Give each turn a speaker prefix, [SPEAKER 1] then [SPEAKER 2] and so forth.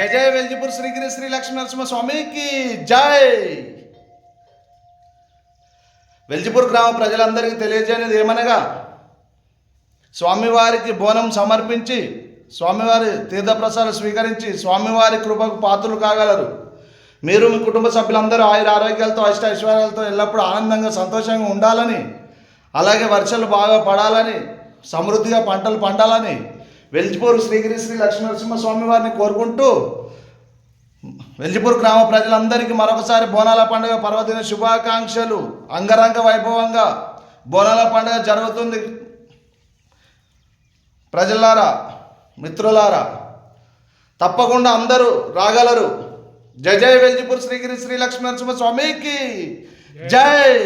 [SPEAKER 1] జయ జయ వెల్జిపూర్ శ్రీగిరి శ్రీ లక్ష్మీ నరసింహ స్వామికి జై. వెల్జిపూర్ గ్రామ ప్రజలందరికీ తెలియజేయనిది ఏమనగా స్వామివారికి బోనం సమర్పించి స్వామివారి తీర్థప్రసాదం స్వీకరించి స్వామివారి కృపకు పాత్రలు కాగలరు. మీరు మీ కుటుంబ సభ్యులందరూ ఆయుర ఆరోగ్యాలతో అష్ట ఐశ్వర్యాలతో ఎల్లప్పుడూ ఆనందంగా సంతోషంగా ఉండాలని అలాగే వర్షాలు బాగా పడాలని సమృద్ధిగా పంటలు పండాలని వెల్జిపూర్ శ్రీగిరి శ్రీ లక్ష్మీ నరసింహ స్వామి వారిని కోరుకుంటూ వెల్జిపూర్ గ్రామ ప్రజలందరికీ మరొకసారి బోనాల పండుగ పర్వదిన శుభాకాంక్షలు. అంగరంగ వైభవంగా బోనాల పండుగ జరుగుతుంది. ప్రజలారా మిత్రులారా తప్పకుండా అందరూ రాగలరు. జై జై వెల్జిపూర్ శ్రీగిరి శ్రీ లక్ష్మీ నరసింహ స్వామికి. జై!